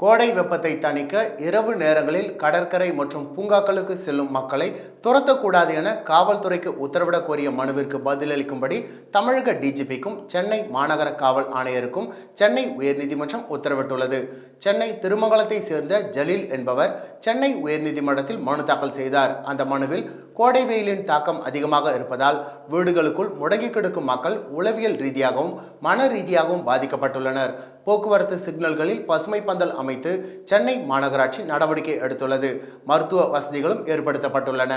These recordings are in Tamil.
கோடை வெப்பத்தை தணிக்க இரவு நேரங்களில் கடற்கரை மற்றும் பூங்காக்களுக்கு செல்லும் மக்களை துரத்தக்கூடாது என காவல்துறைக்கு உத்தரவிடக் கோரிய மனுவிற்கு பதிலளிக்கும்படி தமிழக டிஜிபிக்கும் சென்னை மாநகர காவல் ஆணையருக்கும் சென்னை உயர்நீதிமன்றம் உத்தரவிட்டுள்ளது. சென்னை திருமங்கலத்தை சேர்ந்த ஜலீல் என்பவர் சென்னை உயர்நீதிமன்றத்தில் மனு தாக்கல் செய்தார். அந்த மனுவில் கோடை வெயிலின் தாக்கம் அதிகமாக இருப்பதால் வீடுகளுக்குள் முடங்கி கிடக்கும் மக்கள் உளவியல் ரீதியாகவும் மன ரீதியாகவும் பாதிக்கப்பட்டுள்ளனர். போக்குவரத்து சிக்னல்களில் பசுமை பந்தல் அமைத்து சென்னை மாநகராட்சி நடவடிக்கை எடுத்துள்ளது. மருத்துவ வசதிகளும் ஏற்படுத்தப்பட்டுள்ளன.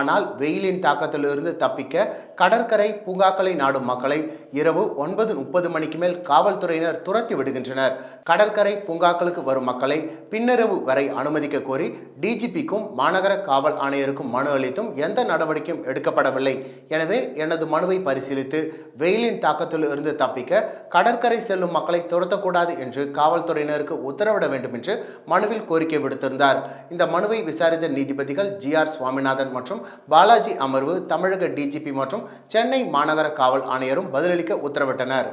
ஆனால் வெயிலின் தாக்கத்திலிருந்து தப்பிக்க கடற்கரை பூங்காக்களை நாடும் மக்களை இரவு ஒன்பது முப்பது மணிக்கு மேல் காவல்துறையினர் துரத்தி விடுகின்றனர். கடற்கரை பூங்காக்களுக்கு வரும் மக்களை பின்னிரவு வரை அனுமதிக்க கோரி டிஜிபிக்கும் மாநகர காவல் ஆணையருக்கும் மனு அளித்தும் எந்த நடவடிக்கையும் எடுக்கப்படவில்லை. எனவே எனது மனுவை பரிசீலித்து வெயிலின் தாக்கத்தில் இருந்து தப்பிக்க கடற்கரை செல்லும் மக்களை துரத்தக்கூடாது என்று காவல்துறையினருக்கு உத்தரவிட வேண்டும் என்று மனுவில் கோரிக்கை விடுத்திருந்தார். இந்த மனுவை விசாரித்த நீதிபதிகள் ஜி ஆர் சுவாமிநாதன் மற்றும் பாலாஜி அமர்வு தமிழக டிஜிபி மற்றும் சென்னை மாநகர காவல் ஆணையரும் பதிலளிக்க உத்தரவிட்டனர்.